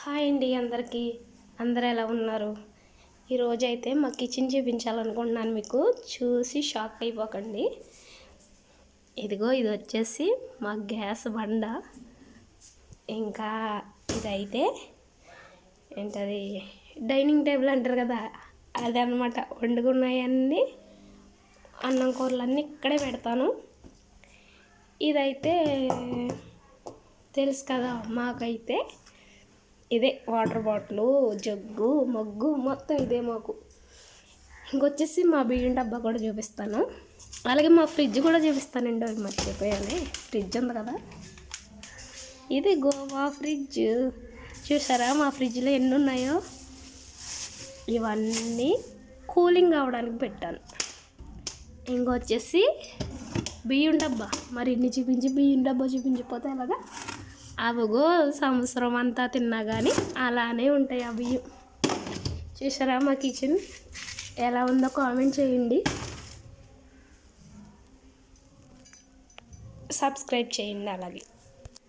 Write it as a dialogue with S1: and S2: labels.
S1: Hi అండి అందరికీ. అందరు ఎలా ఉన్నారు? ఈరోజు అయితే మా కిచెన్ చూపించాలనుకుంటున్నాను మీకు. చూసి షాక్ అయిపోకండి. ఇదిగో ఇది వచ్చేసి మా గ్యాస్ బండ. ఇంకా ఇదైతే ఏంటది? డైనింగ్ టేబుల్ అంటారు కదా అదే అనమాట వండుకున్నాయన్నీ అన్నం కూరలన్నీ ఇక్కడే పెడతాను. ఇదైతే తెలుసు కదా మాకైతే ఇదే వాటర్ బాటిల్ జగ్గు మగ్గు మొత్తం ఇదే మాకు. ఇంకొచ్చేసి మా బియ్యం డబ్బా కూడా చూపిస్తాను. అలాగే మా ఫ్రిడ్జ్ కూడా చూపిస్తానండి అవి మర్చిపోయాలి ఫ్రిడ్జ్ ఉంది కదా. ఇది గోవా ఫ్రిడ్జ్. చూసారా మా ఫ్రిడ్జ్లో ఎన్ని ఉన్నాయో? ఇవన్నీ కూలింగ్ అవడానికి పెట్టాను. ఇంకొచ్చేసి బియ్యం డబ్బా. మరి ఇన్ని చూపించి బియ్యం డబ్బా చూపించిపోతే ఎలాగా? అవగో సంవత్సరం అంతా తిన్నా కానీ అలానే ఉంటాయి అవి. చూసారా మా కిచెన్ ఎలా ఉందో కామెంట్ చేయండి. సబ్స్క్రైబ్ చేయండి అలాగే.